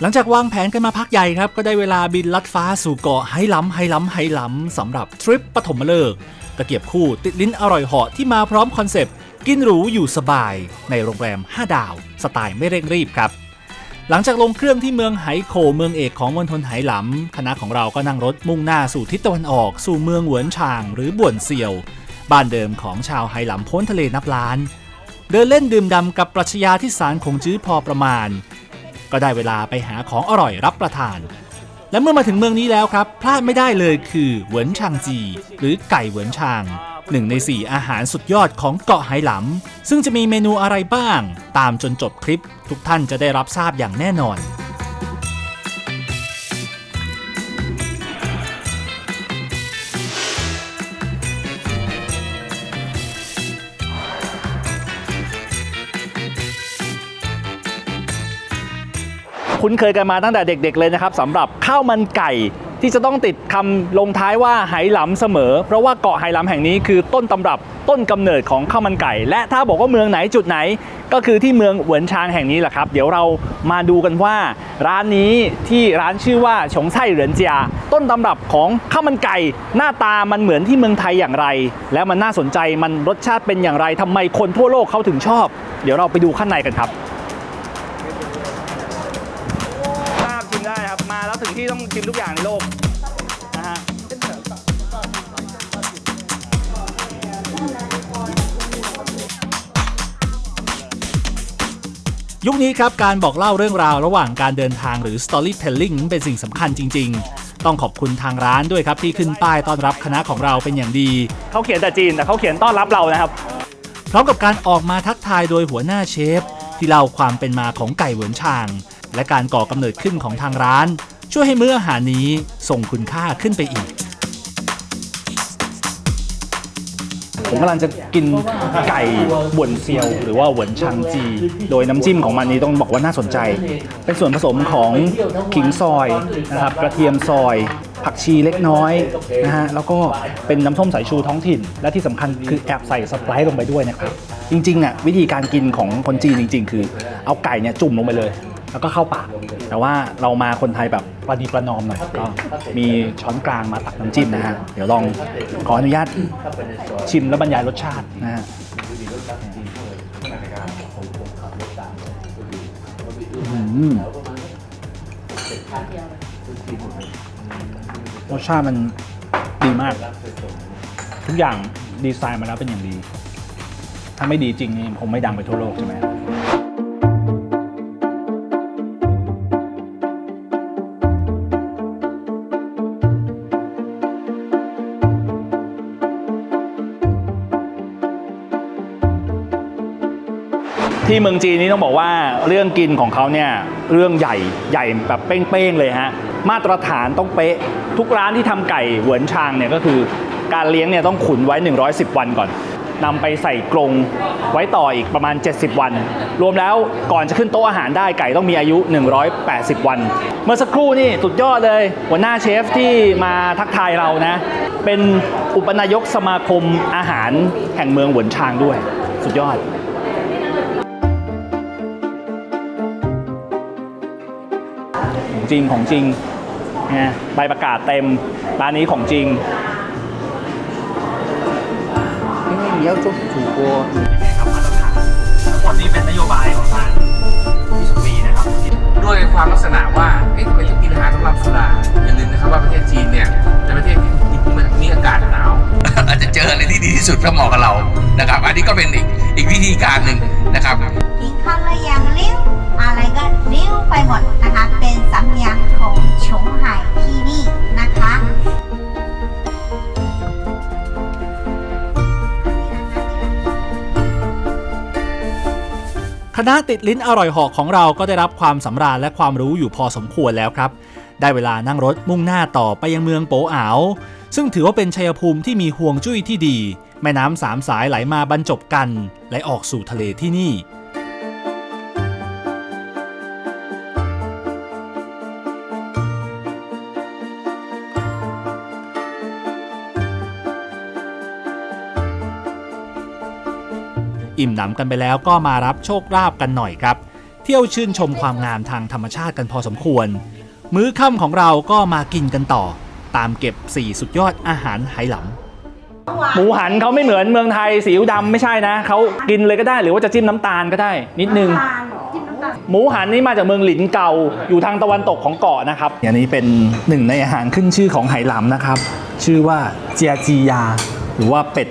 หลังจากวางแผนกันมาพักใหญ่ครับ ก็ได้เวลาบินลัดฟ้าสู่เกาะไฮล้ำไฮล้ำไฮล้ำสำหรับทริปปฐมฤกษ์ตะเกียบคู่ติดลิ้นอร่อยเหาะที่มาพร้อมคอนเซปต์ กินหรูอยู่สบาย ในโรงแรม 5 ดาว สไตล์ไม่เร่งรีบครับ หลังจากลงเครื่องที่เมืองไหโขเมืองเอกของมณฑลไหหลำคณะของเราก็นั่งรถมุ่งหน้าสู่ทิศตะวันออก สู่เมืองเหวินชาง หรือบ่วนเซียว บ้านเดิมของชาวไหหลำพ้นทะเลนับล้าน เดินเล่นดื่มด่ำกับปรัชญาที่สารคงจื้อพอประมาณ ก็ได้เวลาไปหาของอร่อยรับประทาน และเมื่อมาถึงเมืองนี้แล้วครับ พลาดไม่ได้เลยคือเหวินชางจี หรือไก่เหวินชางหนึ่งใน 4 อาหารสุดยอดของเกาะไหหลำ ซึ่งจะมีเมนูอะไรบ้าง ตามจนจบคลิป ทุกท่านจะได้รับทราบอย่างแน่นอน คุ้นเคยกันมาตั้งแต่เด็กๆเลยนะครับสำหรับข้าวมันไก่ที่จะต้องติดคำลงท้ายว่าไหหลำเสมอ เพราะว่าเกาะไหหลำแห่งนี้คือต้นตำรับต้นกำเนิดของข้าวมันไก่ และถ้าบอกว่าเมืองไหนจุดไหน ก็คือที่เมืองเหวินชางแห่งนี้แหละครับ เดี๋ยวเรามาดูกันว่า ร้านนี้ที่ร้านชื่อว่าฉงไช่เหรินเจีย ต้นตำรับของข้าวมันไก่ หน้าตามันเหมือนที่เมืองไทยอย่างไร แล้วมันน่าสนใจมันรสชาติเป็นอย่างไรทำไมคนทั่วโลกเขาถึงชอบ เดี๋ยวเราไปดูข้างในกันครับ ถึงที่ต้องชิมทุกอย่างในโลกนะฮะยุคนี้ครับ การบอกเล่าเรื่องราวระหว่างการเดินทางหรือ storytelling นั้นเป็นสิ่งสำคัญจริง ๆ ต้องขอบคุณทางร้านด้วยครับ ที่ขึ้นป้ายต้อนรับคณะของเราเป็นอย่างดี เขาเขียนแต่จีนแต่เขาเขียนต้อนรับเรานะครับ พร้อมกับการออกมาทักทายโดยหัวหน้าเชฟ ที่เล่าความเป็นมาของไก่เหวินชาง และการก่อกำเนิดขึ้นของทางร้าน ช่วยให้มื้ออาหารนี้ส่งคุณค่าขึ้นไปอีก ผมกำลังจะกินไก่บวนเซียว หรือว่าหวนชางจี โดยน้ำจิ้มของมันนี้ต้องบอกว่าน่าสนใจ เป็นส่วนผสมของขิงซอยนะครับกระเทียมซอย ผักชีเล็กน้อยนะฮะแล้วก็เป็นน้ำส้มสายชูท้องถิ่น และที่สำคัญคือแอบใส่สไปซ์ลงไปด้วยนะครับ จริงๆน่ะวิธีการกินของคนจีนจริง ๆ คือ เอาไก่เนี่ยจุ่มลงไปเลย แล้วก็เข้าปากแต่ว่าเรามาคนไทยแบบ ประนีประนอมหน่อยก็มีช้อนกลางมาตักน้ำจิ้มนะฮะเดี๋ยวลองขออนุญาตชิมและบรรยายรสชาตินะฮะอืมรสชาติมันดีมาก ทุกอย่างดีไซน์มาแล้วเป็นอย่างดี ถ้าไม่ดีจริงนี่คงไม่ดังไปทั่วโลกใช่ไหม ที่เมืองจีนนี้ต้องบอกว่าเรื่องกินของเขาเนี่ยเรื่องใหญ่ใหญ่แบบเป้งๆเลยฮะมาตรฐานต้องเป๊ะทุกร้านที่ทำไก่เหวินชางเนี่ยก็คือการเลี้ยงเนี่ยต้องขุนไว้ 110 วันก่อนนำไปใส่กรงไว้ต่ออีกประมาณ 70 วัน รวมแล้วก่อนจะขึ้นโต๊ะอาหารได้ไก่ต้องมีอายุ 180 วัน เมื่อสักครู่นี่สุดยอดเลย หัวหน้าเชฟที่มาทักทายเรานะ เป็นอุปนายกสมาคมอาหารแห่งเมืองเหวนชางด้วย สุดยอด จริงของจริงนะใบประกาศเต็มร้านนี้ของจริง 因为你要做主播， ทั้งหมดนี้เป็นนโยบายของทางพิสุปีนะครับ ด้วยความลักษณะว่าเอ๊ะทำไมต้องกินอาหารสำหรับสุราอย่าลืมนะครับว่าประเทศจีนเนี่ยเป็นประเทศที่มีอากาศหนาว อาจจะเจออะไรที่ดีที่สุดเพื่อเหมาะกับเรานะครับ อันนี้ก็เป็นอีกอีกวิธีการหนึ่งนะครับ กินคำละอย่างเลี้ยวอะไรก็เ ลี้วไปหมดนะคะ เป็นสำเนียงของชงไห่ที่นี่นะคะคณะติดลิ้นอร่อยหอกของเราก็ได้รับความสำราญและความรู้อยู่พอสมควรแล้วครับ ได้เวลานั่งรถมุ่งหน้าต่อไปยังเมืองโปอ๋าวซึ่งถือว่าเป็นชัยภูมิที่มีห่วงจุ้ยที่ดี แม่น้ำสามสายไหลมาบรรจบกันไหลออกสู่ทะเลที่นี่ อิ่มหนำกันไปแล้วก็มารับโชคลาภกันหน่อยครับที่ยวชื่นชมความงามทางธรรมชาติกันพอสมควร มื้อค่ำของเราก็มากินกันต่อ ตามเก็บ 4 สุดยอดอาหารไหหลำหมูหันเขาไม่เหมือนเมืองไทยสีอิ๊วดำไม่ใช่นะเขากินเลยก็ได้หรือว่าจะจิ้มน้ำตาลก็ได้ นิดนึงหมูหันนี่มาจากเมืองหลินเก่าอยู่ทางตะวันตกของเกาะนะครับอย่างนี้เป็นหนึ่งในอาหารขึ้นชื่อของไหหลำนะครับ ชื่อว่าเจียจียา หรือว่าเป็ด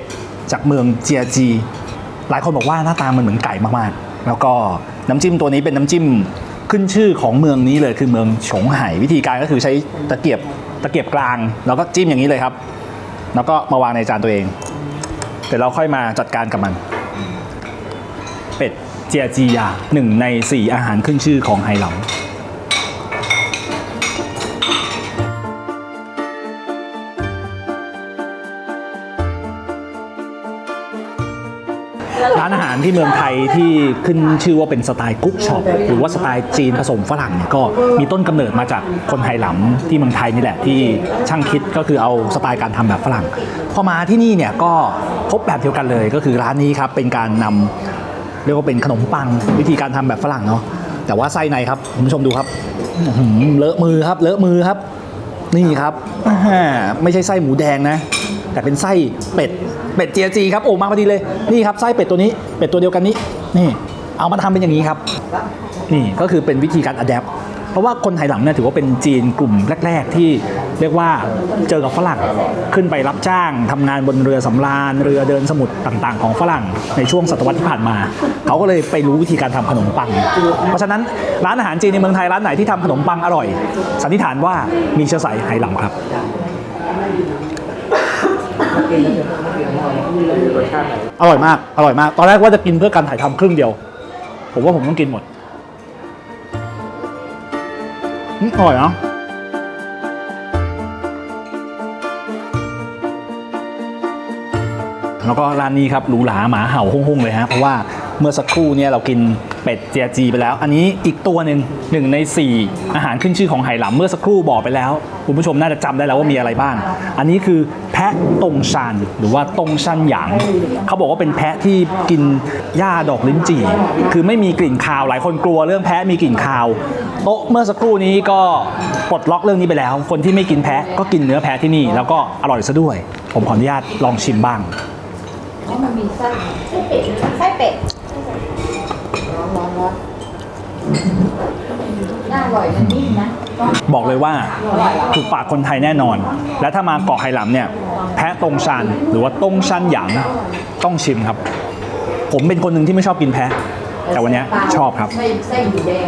จากเมืองเจียจี หลายคนบอกว่าหน้าตามันเหมือนไก่มากๆ แล้วก็น้ำจิ้มตัวนี้เป็นน้ำจิ้มขึ้นชื่อของเมืองนี้เลยคือเมืองฉงไห่วิธีการก็คือใช้ตะเกียบตะเกียบกลาง แล้วก็จิ้มอย่างนี้เลยครับ แล้วก็มาวางในจานตัวเองเดี๋ยวเราค่อยมาจัดการกับมัน เป็ดเจียจียาหนึ่งในสี่อาหารขึ้นชื่อของไฮหลำ ร้านอาหารที่เมืองไทยที่ขึ้นชื่อว่าเป็นสไตล์กุ๊กช็อปหรือว่าสไตล์จีนผสมฝรั่งเนี่ยก็มีต้นกำเนิดมาจากคนไหหลำที่เมืองไทยนี่แหละที่ช่างคิดก็คือเอาสไตล์การทำแบบฝรั่งพอมาที่นี่เนี่ยก็พบแบบเดียวกันเลยก็คือร้านนี้ครับเป็นการนำเรียกว่าเป็นขนมปังวิธีการทำแบบฝรั่งเนาะแต่ว่าไส้ในครับคุณผู้ชมดูครับเลอะมือครับเลอะมือครับ นี่ครับไม่ใช่ไส้หมูแดงนะ แต่เป็นไส้เป็ดเป็ดเจียจีครับโอ้มาพอดีเลยนี่ครับไส้เป็ดตัวนี้เป็ดตัวเดียวกันนี้นี่เอามาทำเป็นอย่างนี้ครับนี่ก็คือเป็นวิธีการอัดแอปเพราะว่าคนไทยหลังเนี่ยถือว่าเป็นจีนกลุ่มแรก ๆ ที่เรียกว่าเจอกับฝรั่งขึ้นไปรับจ้างทำงานบนเรือสำราญเรือเดินสมุทรต่างๆ ของฝรั่งในช่วงศตวรรษที่ผ่านมา เขาก็เลยไปรู้วิธีการทำขนมปัง เพราะฉะนั้นร้านอาหารจีนในเมืองไทยร้านไหนที่ทำขนมปังอร่อย สันนิษฐานว่ามีเชื้อสายไหหลำครับ อร่อยมาก อร่อยมาก ตอนแรกว่าจะกินเพื่อการถ่ายทำครึ่งเดียว ผมว่าผมต้องกินหมดอืมอร่อยเนาะแล้วก็ร้านนี้ครับหรูหราหมาเห่าหุ่งๆเลยฮะ เพราะว่าเมื่อสักครู่เนี่ยเรากินเป็ดเจียจีไปแล้ว อันนี้อีกตัวหนึ่งหนึ่งใน 4 อาหารขึ้นชื่อของไหหลำเมื่อสักครู่บอกไปแล้ว คุณผู้ชมน่าจะจำได้แล้วว่ามีอะไรบ้าง อันนี้คือแพะตงชันหรือว่าตงชันหยาง เขาบอกว่าเป็นแพะที่กินหญ้าดอกลิ้นจี่ คือไม่มีกลิ่นคาวหลายคนกลัวเรื่องแพะมีกลิ่นคาว โต๊ะเมื่อสักครู่นี้ก็ปลดล็อกเรื่องนี้ไปแล้ว คนที่ไม่กินแพะก็กินเนื้อแพะที่นี่ แล้วก็อร่อยซะด้วย ผมขออนุญาตลองชิมบ้างมันมีไส้เป็ดน่า อร่อยมันนิ่มนะบอกเลยว่าถูกปากคนไทยแน่นอน และถ้ามาเกาะไหหลำเนี่ย แพะตงชันหรือว่าตงชันหยางต้องชิมครับ ผมเป็นคนหนึ่งที่ไม่ชอบกินแพะ แต่วันเนี้ยชอบครับ ไส้ไส้หมูแดง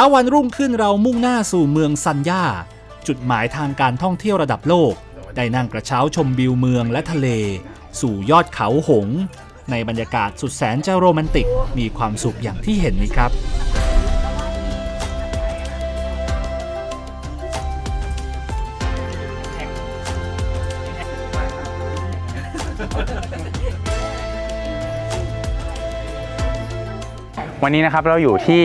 ช้าวันรุ่งขึ้นเรามุ่งหน้าสู่เมืองซันย่า จุดหมายทางการท่องเที่ยวระดับโลก ได้นั่งกระเช้าชมวิวเมืองและทะเล สู่ยอดเขาหง ในบรรยากาศสุดแสนจะโรแมนติกมีความสุขอย่างที่เห็นนี้ครับวันนี้นะครับเราอยู่ที่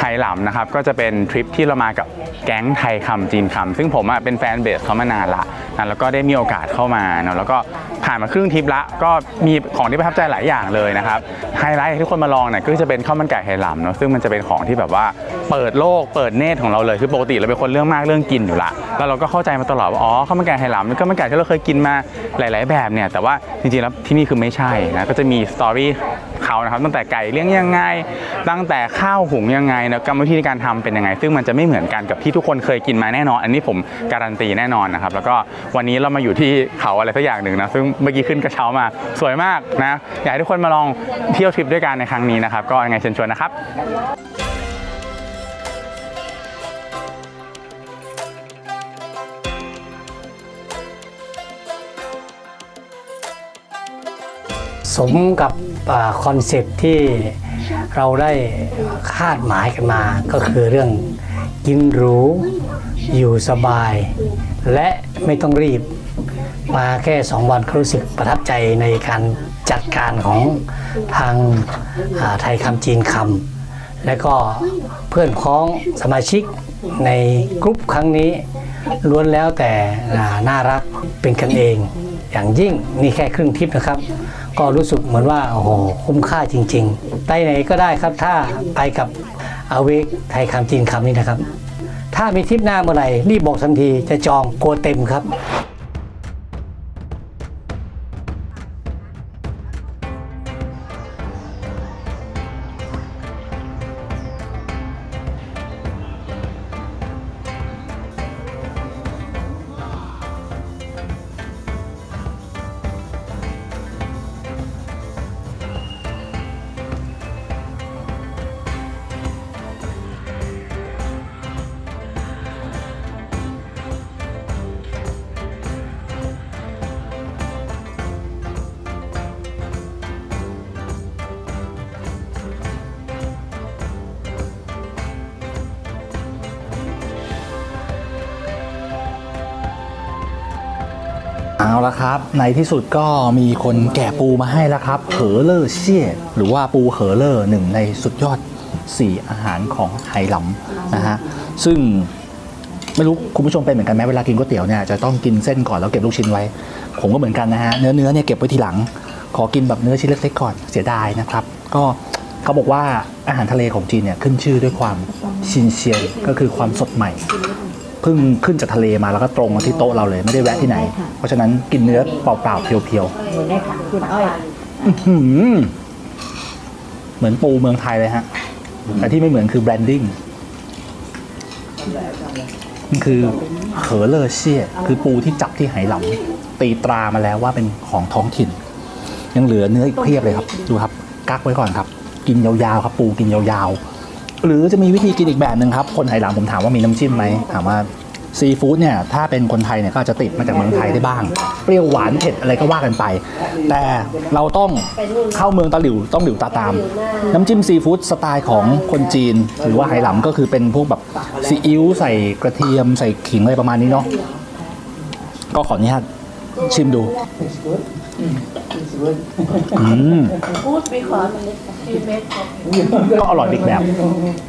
ไหหลำนะครับก็จะเป็นทริปที่เรามากับแก๊งไทยคำจีนคำซึ่งผมอะเป็นแฟนเบสเขามานานละนะแล้วก็ได้มีโอกาสเข้ามาเนาะแล้วก็ผ่านมาครึ่งทริปละก็มีของที่ประทับใจหลายอย่างเลยนะครับไฮไลท์ที่คนมาลองเนี่ยก็จะเป็นข้าวมันไก่ไหหลำเนาะซึ่งมันจะเป็นของที่แบบว่าเปิดโลกเปิดเนตรของเราเลยคือปกติเราเป็นคนเรื่องมากเรื่องกินอยู่ละแล้วเราก็เข้าใจมาตลอดว่าอ๋อข้าวมันไก่ไหหลำมันก็มันไก่ที่เราเคยกินมาหลาย ๆ แบบเนี่ยแต่ว่าจริงๆแล้วที่นี่คือไม่ใช่นะก็จะมีสตอรี่ เขานะครับตั้งแต่ไก่เลี้ยงยังไง ตั้งแต่ข้าวหุงยังไงนะกรรมวิธีในการทำเป็นยังไง ซึ่งมันจะไม่เหมือนกันกับที่ทุกคนเคยกินมาแน่นอน อันนี้ผมการันตีแน่นอนนะครับ แล้วก็วันนี้เรามาอยู่ที่เขาอะไรสักอย่างหนึ่งนะซึ่งเมื่อกี้ขึ้นกระเช้ามาสวยมากนะอยากให้ทุกคนมาลองเที่ยวทริปด้วยกันในครั้งนี้นะครับ ก็ยังไงเชิญชวนนะครับ สมกับคอนเซปที่เราได้คาดหมายกันมาก็คือเรื่องกินหรู อยู่สบาย และไม่ต้องรีบ มาแค่ 2 วันก็รู้สึกประทับใจในการจัดการของทางาไทยคำจีนคำและก็เพื่อนพ้องสมาชิกในกรุ๊ปครั้งนี้ล้วนแล้วแต่น่ารักเป็นกันเอง อย่างยิ่งนี่แค่ครึ่งทิปนะครับ ก็รู้สึกเหมือนว่าโอ้โหคุ้มค่าจริง ๆ ไปไหนก็ได้ครับถ้าไปกับอาเวกไทยคำจีนคำนี้นะครับ ถ้ามีทริปหน้าเมื่อไหร่รีบบอกทันทีจะจองกลัวเต็มครับ เอาละครับ ในที่สุดก็มีคนแกะปูมาให้แล้วครับเหอเลอร์เชี่ยหรือว่าปูเหอเลอร์หนึ่งในสุดยอด4อาหารของไหหลำนะฮะซึ่งไม่รู้คุณผู้ชมเป็นเหมือนกันไหมเวลากินก๋วยเตี๋ยวเนี่ยจะต้องกินเส้นก่อนแล้วเก็บลูกชิ้นไว้ ผมก็เหมือนกันนะฮะเนื้อเนื้อเนี่ยเก็บไว้ทีหลัง ขอกินแบบเนื้อชิ้นเล็กๆก่อนเสียดายนะครับ ก็เขาบอกว่าอาหารทะเลของจีนเนี่ยขึ้นชื่อด้วยความชินเชียนก็คือความสดใหม่ เพิ่งขึ้นจากทะเลมาแล้วก็ตรงมาที่โต๊ะเราเลยไม่ได้แวะที่ไหนเพราะฉะนั้นกินเนื้อเปล่าๆเพียวๆอื้อหือเหมือนปูเมืองไทยเลยฮะ แต่ที่ไม่เหมือนคือแบรนดิ้งมันคือเหอเลอเชี่ยคือปูที่จับที่ไหหลำตีตรามาแล้วว่าเป็นของท้องถิ่น ยังเหลือเนื้ออีกเพียบเลยครับ ดูครับ กักไว้ก่อนครับ กินยาวๆครับ ปูกินยาวๆ หรือจะมีวิธีกินอีกแบบหนึ่งครับ คนไหหลำผมถามว่ามีน้ำจิ้มไหมถามว่าซีฟู้ดเนี่ยถ้าเป็นคนไทยเนี่ยก็อาจจะติดมาจากเมืองไทยได้บ้าง เปรี้ยวหวานเผ็ดอะไรก็ว่ากันไป แต่เราต้องเข้าเมืองตะหลิวต้องหลิวตาตาม น้ำจิ้มซีฟู้ดสไตล์ของคนจีน หรือว่าไหหลำก็คือเป็นพวกแบบซีอิ๊วใส่กระเทียมใส่ขิงอะไรประมาณนี้เนาะก็ขออนุญาตชิมดู อืมก็อร่อยอีกแบบ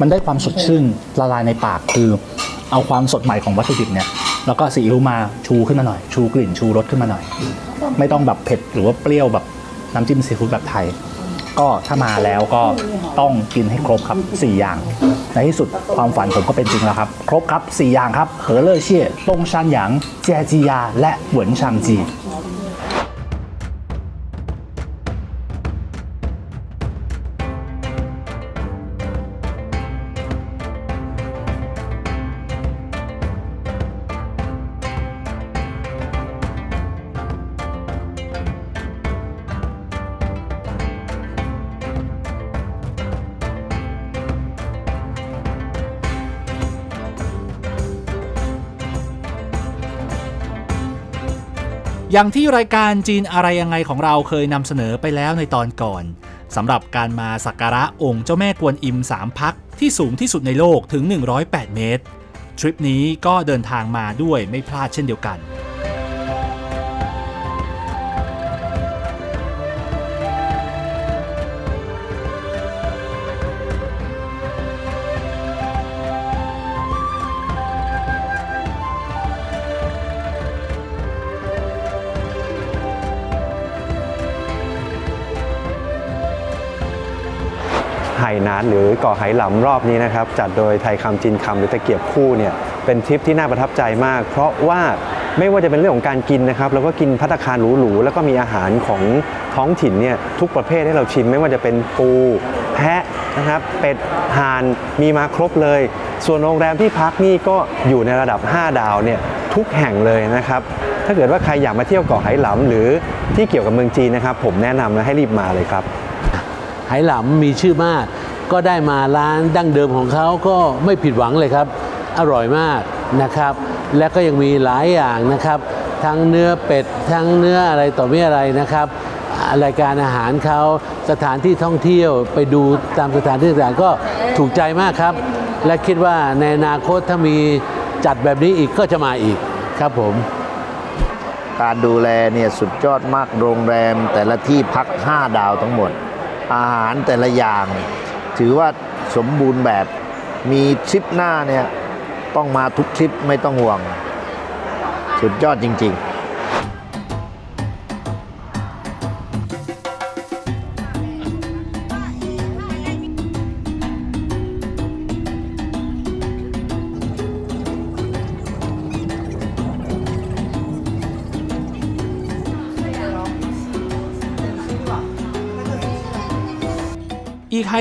มันได้ความสดชื่นละลายในปากคือ เอาความสดใหม่ของวัตถุดิบเนี่ย แล้วก็ซีอิ๊วมาชูขึ้นมาหน่อย ชูกลิ่นชูรสขึ้นมาหน่อย ไม่ต้องแบบเผ็ดหรือว่าเปรี้ยวแบบน้ำจิ้มซีฟู้ดแบบไทย ก็ถ้ามาแล้วก็ต้องกินให้ครบครับ 4 อย่าง ในที่สุดความฝันผมก็เป็นจริงแล้วครับ ครบครับ 4 อย่างครับเหอเลอเชี่ยต้งชานหยางแจจียา และเหวินชางจี อย่างที่รายการจีนอะไรยังไงของเราเคยนำเสนอไปแล้วในตอนก่อนสำหรับการมาสักการะองค์เจ้าแม่กวนอิมสามพักที่สูงที่สุดในโลกถึง 108 เมตร ทริปนี้ก็เดินทางมาด้วยไม่พลาดเช่นเดียวกัน นานหรือเกาะไหหลำรอบนี้นะครับจัดโดยไทยคำจีนคำหรือตะเกียบคู่เนี่ยเป็นทริปที่น่าประทับใจมาก เพราะว่าไม่ว่าจะเป็นเรื่องของการกินนะครับเราก็กินพัตคารหรูๆแล้วก็มีอาหารของท้องถิ่นเนี่ยทุกประเภทให้เราชิมไม่ว่าจะเป็นปู แพะนะครับเป็ดห่านมีมาครบเลย ส่วนโรงแรมที่พักนี่ก็อยู่ในระดับ 5 ดาวเนี่ยทุกแห่งเลยนะครับถ้าเกิดว่าใครอยากมาเที่ยวเกาะไหหลำหรือที่เกี่ยวกับเมืองจีนนะครับ ผมแนะนำนะให้รีบมาเลยครับ ไหหลำมีชื่อมาก ก็ได้มาร้านดั้งเดิมของเขาก็ไม่ผิดหวังเลยครับ อร่อยมากนะครับ และก็ยังมีหลายอย่างนะครับ ทั้งเนื้อเป็ด ทั้งเนื้ออะไรต่อม่อะไรนะครับรายการอาหารเขาสถานที่ท่องเที่ยวไปดูตามสถานที่ต่างก็ถูกใจมากครับ และคิดว่าในอนาคตถ้ามีจัดแบบนี้อีกก็จะมาอีกครับผม การดูแลเนี่ยสุดยอดมากโรงแรมแต่ละที่พัก 5 ดาวทั้งหมด อาหารแต่ละอย่าง ถือว่าสมบูรณ์แบบมีทริปหน้าเนี่ย ต้องมาทุกทริปไม่ต้องห่วง สุดยอดจริง ๆ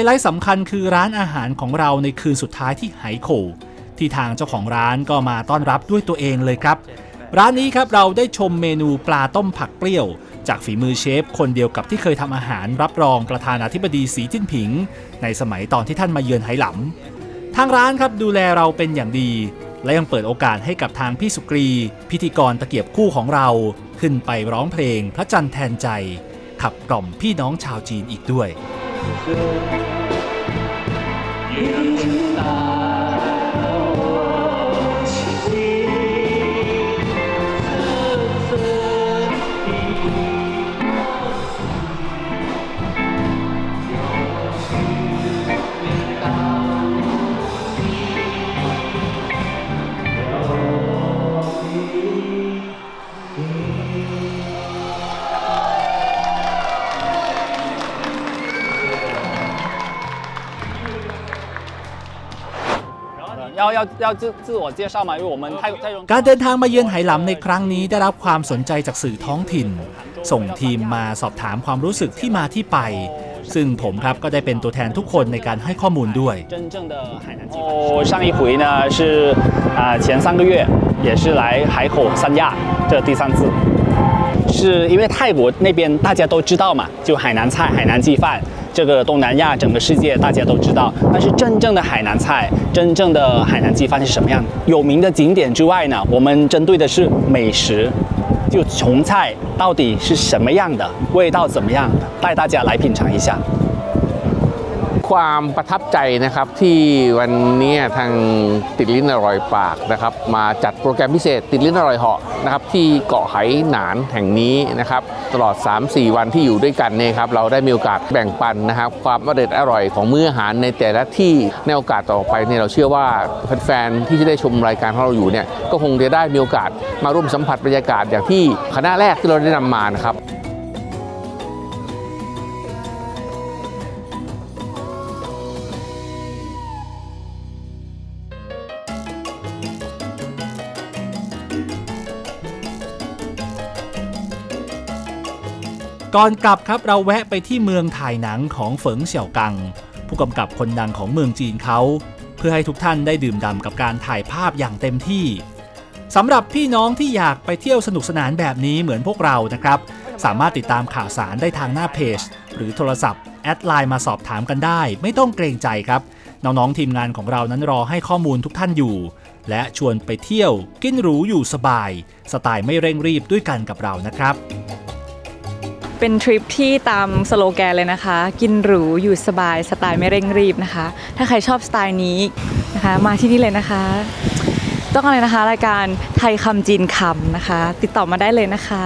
ไฮไลท์สำคัญคือร้านอาหารของเราในคืนสุดท้ายที่ไหโขที่ทางเจ้าของร้านก็มาต้อนรับด้วยตัวเองเลยครับ ร้านนี้ครับเราได้ชมเมนูปลาต้มผักเปรี้ยว จากฝีมือเชฟ คนเดียวกับที่เคยทำอาหารรับรองประธานาธิบดีสีจิ้นผิง ในสมัยตอนที่ท่านมาเยือนไหหลำทางร้านครับดูแลเราเป็นอย่างดี และยังเปิดโอกาสให้กับทางพี่สุกรี พิธีกรตะเกียบคู่ของเรา ขึ้นไปร้องเพลงพระจันทร์แทนใจ ขับกล่อมพี่น้องชาวจีนอีกด้วย 要 การเดินทางมาเยือนไหหลำในครั้งนี้ได้รับความสนใจจากสื่อท้องถิ่น ส่งทีมมาสอบถามความรู้สึกที่มาที่ไป ซึ่งผมครับก็ได้เป็นตัวแทนทุกคนในการให้ข้อมูลด้วย 真正的海南鸡饭。哦，上一回呢是啊、前三个月也是来海口三亚，这第三次。是因为泰国那边大家都知道嘛，就海南菜、海南鸡饭， 这个东南亚整个世界大家都知道。但是真正的海南菜、真正的海南鸡饭是什么样？有名的景点之外呢，我们针对的是美食，就琼菜到底是什么样的，味道怎么样，带大家来品尝一下。 ความประทับใจนะครับที่วันนี้ทางติดลิ้นอร่อยปากนะครับมาจัดโปรแกรมพิเศษติดลิ้นอร่อยเหาะนะครับที่เกาะไหหนานแห่งนี้นะครับตลอด 3-4 วันที่อยู่ด้วยกันเนี่ยครับเราได้มีโอกาสแบ่งปันนะครับความอร่อยอร่อยของมื้ออาหารในแต่ละที่ในโอกาสต่อไปเนี่ยเราเชื่อว่าแฟนๆที่จะได้ชมรายการของเราอยู่เนี่ยก็คงจะได้มีโอกาสมาร่วมสัมผัสบรรยากาศอย่างที่คณะแรกที่เราได้นำมานะครับ ก่อนกลับครับเราแวะไปที่เมืองถ่ายหนังของเฟิงเสี่ยวกัง ผู้กำกับคนดังของเมืองจีนเขา เพื่อให้ทุกท่านได้ดื่มด่ำกับการถ่ายภาพอย่างเต็มที่สำหรับพี่น้องที่อยากไปเที่ยวสนุกสนานแบบนี้เหมือนพวกเรานะครับ สามารถติดตามข่าวสารได้ทางหน้าเพจ หรือโทรศัพท์แอดไลน์มาสอบถามกันได้ ไม่ต้องเกรงใจครับ น้องๆทีมงานของเรานั้นรอให้ข้อมูลทุกท่านอยู่ และชวนไปเที่ยว กินหรูอยู่สบาย สไตล์ไม่เร่งรีบด้วยกันกับเรานะครับ เป็นทริปที่ตามสโลแกนเลยนะคะ กินหรูอยู่สบายสไตล์ไม่เร่งรีบนะคะ ถ้าใครชอบสไตล์นี้นะคะ มาที่นี่เลยนะคะ ต้องอะไรนะคะ รายการไทยคำจีนคำนะคะ ติดต่อมาได้เลยนะคะ